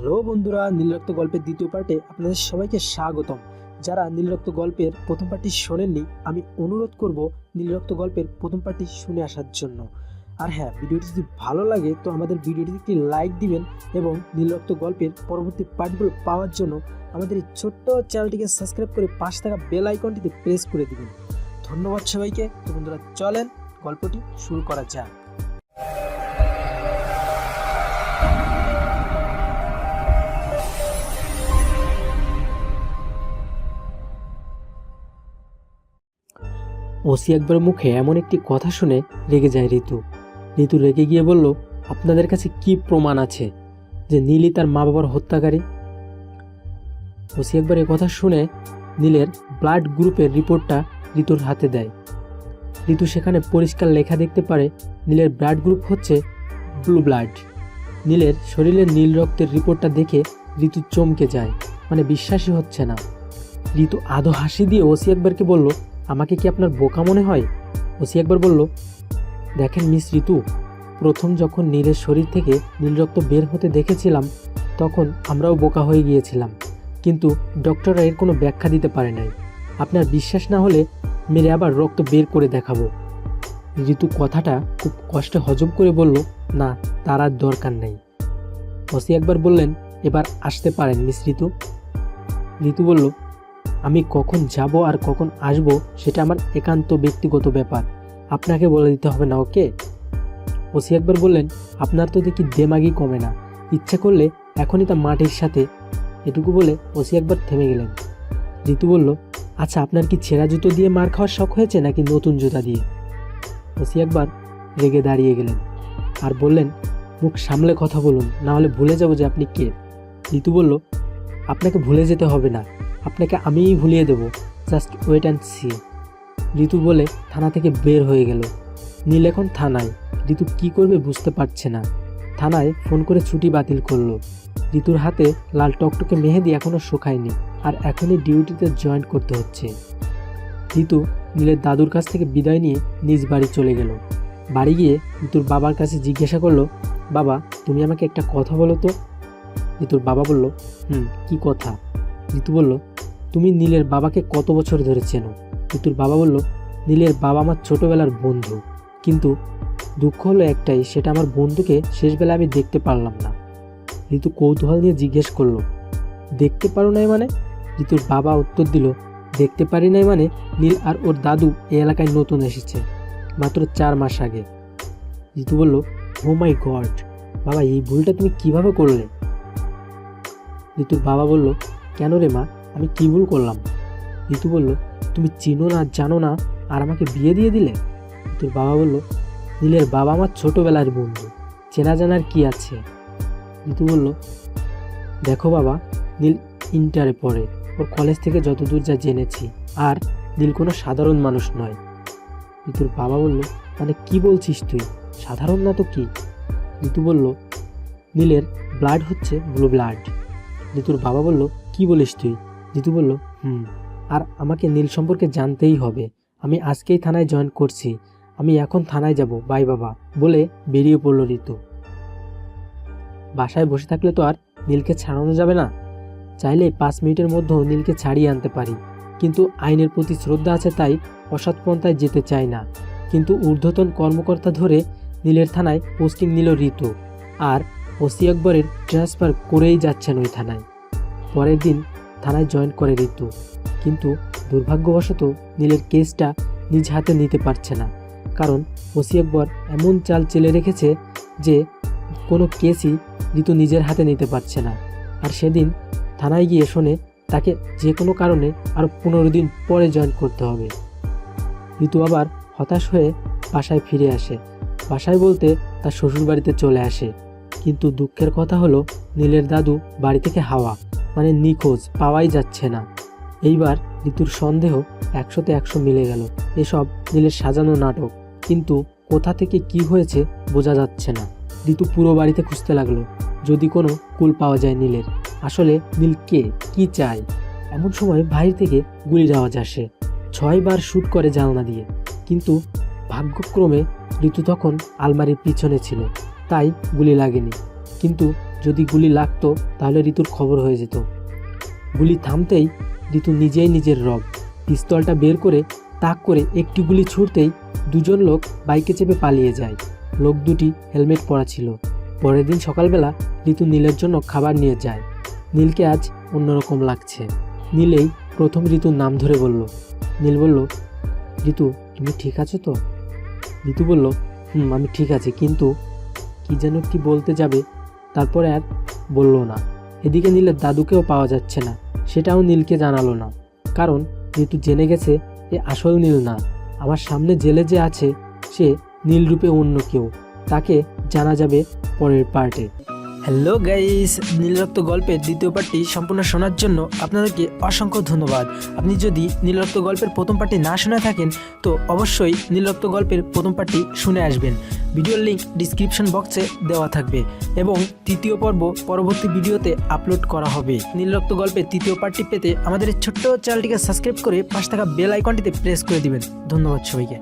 Hello বন্ধুরা নীলরক্ত গল্পের দ্বিতীয় পার্টে আপনাদের সবাইকে স্বাগতম। যারা নীলরক্ত গল্পের প্রথম পার্টি শোনেননি, আমি অনুরোধ করব নীলরক্ত গল্পের প্রথম পার্টি শুনে আসার জন্য। আর হ্যাঁ ভিডিওটি যদি ভালো লাগে, তো আমাদের ভিডিওটি একটি লাইক দিবেন এবং নীলরক্ত গল্পের পরবর্তী পার্টগুলো পাওয়ার জন্য আমাদের এই ছোট্ট চ্যানেলটিকে সাবস্ক্রাইব করে পাশে থাকা বেল আইকনটিতে প্রেস করে দিবেন। ধন্যবাদ সবাইকে। তো বন্ধুরা, চলেন গল্পটি শুরু করা যাক। ওসি একবার মুখে এমন একটি কথা শুনে রেগে যায় ঋতু। ঋতু রেগে গিয়ে বলল, আপনাদের কাছে কি প্রমাণ আছে যে নীলই তার মা বাবার হত্যাকারী? ওসি একবার এ কথা শুনে নীলের ব্লাড গ্রুপের রিপোর্টটা ঋতুর হাতে দেয়। ঋতু সেখানে পরিষ্কার লেখা দেখতে পারে, নীলের ব্লাড গ্রুপ হচ্ছে ব্লু ব্লাড। নীলের শরীরে নীল রক্তের রিপোর্টটা দেখে ঋতু চমকে যায় মানে বিশ্বাসই হচ্ছে না। ঋতু আদো হাসি দিয়ে ওসি একবারকে বলল আমাকে কি আপনার বোকা মনে হয়? ওসি একবার বলল, দেখেন মিস ঋতু, প্রথম যখন নীলের শরীর থেকে নীল রক্ত বের হতে দেখেছিলাম, তখন আমরাও বোকা হয়ে গিয়েছিলাম। কিন্তু ডক্টররা এর কোনো ব্যাখ্যা দিতে পারে নাই। আপনার বিশ্বাস না হলে মেরে আবার রক্ত বের করে দেখাবো। ঋতু কথাটা খুব কষ্টে হজম করে বলল, না, তার আর দরকার নেই। ওসি একবার বললেন, এবার আসতে পারেন মিস ঋতু? ঋতু বলল আমি কখন যাব আর কখন আসব সেটা আমার একান্ত ব্যক্তিগত ব্যাপার। আপনাকে বলে দিতে হবে না, ওকে? ওসি একবার বললেন, আপনার তো দেখি দেমাগই কমে না। ইচ্ছে করলে এখনই তা মাটির সাথে। এটুকু বলে ওসি একবার থেমে গেলেন। ঋতু বলল আচ্ছা আপনার কি ছেঁড়া জুতো দিয়ে মার খাওয়ার শখ হয়েছে নাকি নতুন জুতা দিয়ে? ওসি একবার রেগে দাঁড়িয়ে গেলেন আর বললেন, মুখ সামলে কথা বলুন, না হলে ভুলে যাব যে আপনি কে। ঋতু বলল, আপনাকে ভুলে যেতে হবে না। আপনাকে আমিই ভুলিয়ে দেবো। Just wait and see. Ritu বলে থানা থেকে বের হয়ে গেল। নীল এখন থানায়। ঋতু কি করবে বুঝতে পারছে না। থানায় ফোন করে ছুটি বাতিল করল। ঋতুর হাতে লাল টকটকে মেহেদি এখনও শুকায়নি আর এখনই ডিউটিতে জয়েন করতে হচ্ছে। ঋতু নীলের দাদুর কাছ থেকে বিদায় নিয়ে নিজ বাড়ি চলে গেল। বাড়ি গিয়ে ঋতুর বাবার কাছে জিজ্ঞাসা করল, বাবা, তুমি আমাকে একটা কথা বলো তো? ঋতুর বাবা বলল, হুম, কি কথা? ঋতু বলল, তুমি নীলের বাবাকে কত বছর ধরে চেনো? ঋতুর বাবা বলল, নীলের বাবা আমার ছোটবেলার বন্ধু। কিন্তু দুঃখ হলো একটাই, সেটা আমার বন্ধুকে শেষবেলা আমি দেখতে পারলাম না। ঋতু কৌতূহল নিয়ে জিজ্ঞেস করল, দেখতে পারো নাই মানে? ঋতুর বাবা উত্তর দিল, দেখতে পারি নাই মানে নীল আর ওর দাদু এই এলাকায় নতুন এসেছে, মাত্র চার মাস আগে। ঋতু বলল ও মাই গড বাবা, এই ভুলটা তুমি কীভাবে করলে? ঋতুর বাবা বলল কেন রে মা? আমি কি ভুল করলাম? ঋতু বলল, তুমি চিনো না, জানো না, আর আমাকে বিয়ে দিয়ে দিলে? তোর বাবা বলল, নীলের বাবা আমার ছোটোবেলার বন্ধু, চেনা জানার কি আছে? ঋতু বলল, দেখো বাবা, নীল ইন্টারে পড়ে, ওর কলেজ থেকে যতদূর যা জেনেছি, আর নীল কোনো সাধারণ মানুষ নয়। ঋতুর বাবা বলল মানে কি বলছিস তুই? সাধারণ না তো কি? ঋতু বলল, নীলের ব্লাড হচ্ছে ব্লু ব্লাড ঋতুর বাবা বলল কি বলিস তুই? ঋতু বলল, হুম, আর আমাকে নীল সম্পর্কে জানতেই হবে। আমি আজকেই থানায় জয়েন করছি। আমি এখন থানায় যাব। বাই বাবা। বলে বেরিয়ে পড়ল ঋতু। বাসায় বসে থাকলে তো আর নীলকে ছাড়ানো যাবে না। চাইলে পাঁচ মিনিটের মধ্যেও নীলকে ছাড়িয়ে আনতে পারি। কিন্তু আইনের প্রতি শ্রদ্ধা আছে তাই অসৎপন্থায় যেতে চাই না। কিন্তু ঊর্ধ্বতন কর্মকর্তা ধরে নীলের থানায় পোস্টিং নিল ঋতু। আর ওসি আকবরের ট্রান্সফার করেই যাচ্ছেন ওই থানায়। পরের দিন থানায় জয়েন করে ঋতু। কিন্তু দুর্ভাগ্যবশত নীলের কেসটা নিজ হাতে নিতে পারছে না। কারণ ওসি আকবর এমন চাল চেলে রেখেছে যে কোনো কেসই ঋতু নিজের হাতে নিতে পারছে না। আর সেদিন থানায় গিয়ে শোনে তাকে যে কোনো কারণে আরও পনেরো দিন পরে জয়েন করতে হবে। ঋতু আবার হতাশ হয়ে বাসায় ফিরে আসে। বাসায় বলতে তার শ্বশুরবাড়িতে চলে আসে। কিন্তু দুঃখের কথা হলো নীলের দাদু বাড়ি থেকে হাওয়া। মানে নিখোঁজ, পাওয়াই যাচ্ছে না। এইবার ঋতুর সন্দেহ একশোতে একশো মিলে গেল, এসব নীলের সাজানো নাটক। কিন্তু কোথা থেকে কি হয়েছে বোঝা যাচ্ছে না। ঋতু পুরো বাড়িতে খুঁজতে লাগল, যদি কোনো কুল পাওয়া যায় নীলের। আসলে নীল কে? কি চায়? এমন সময় বাইরে থেকে গুলির আওয়াজ আসে। ছয়বার শ্যুট করে জানলা দিয়ে। কিন্তু ভাগ্যক্রমে ঋতু তখন আলমারির পিছনে ছিল, তাই গুলি লাগেনি। কিন্তু যদি গুলি লাগতো, তাহলে ঋতুর খবর হয়ে যেত। গুলি থামতেই ঋতু নিজেই নিজের রব। পিস্তলটা বের করে, তাক করে একটি গুলি ছুটতেই দুজন লোক বাইকে চেপে পালিয়ে যায়। লোক দুটি হেলমেট পরা ছিল। পরের দিন সকালবেলা ঋতু নীলের জন্য খাবার নিয়ে যায়। নীলকে আজ অন্যরকম লাগছে। নীলেই প্রথম ঋতুর নাম ধরে বলল। নীল বলল, ঋতু, তুমি ঠিক আছো তো? ঋতু বলল, হুম, আমি ঠিক আছি, কিন্তু কি যেন কি বলতে যাবে তারপরে আর বলল না। এদিকে নীলের দাদুকেও পাওয়া যাচ্ছে না, সেটাও নীলকে জানালো না। কারণ ঋতু জেনে গেছে এ আসল নীল না। আমার সামনে জেলে যে আছে, সে নীলরূপে অন্য কেউ। তাকে জানা যাবে পরের পার্টে হ্যালো গাইস নীলরক্ত গল্পের দ্বিতীয় পার্টটি সম্পূর্ণ শোনার জন্য আপনাদেরকে অসংখ্য ধন্যবাদ। আপনি যদি নীলরক্ত গল্পের প্রথম পার্টটি না শুনে থাকেন, তো অবশ্যই নীলরক্ত গল্পের প্রথম পার্টটি শুনে আসবেন। ভিডিওর লিংক ডিসক্রিপশন বক্সে দেওয়া থাকবে এবং তৃতীয় পর্ব পরবর্তী ভিডিওতে আপলোড করা হবে। নীলরক্ত গল্পের তৃতীয় পার্টটি পেতে আমাদের ছোট্ট চ্যানেলটিকে সাবস্ক্রাইব করে পাশে থাকা বেল আইকনটিতে প্রেস করে দিবেন। ধন্যবাদ সবাইকে।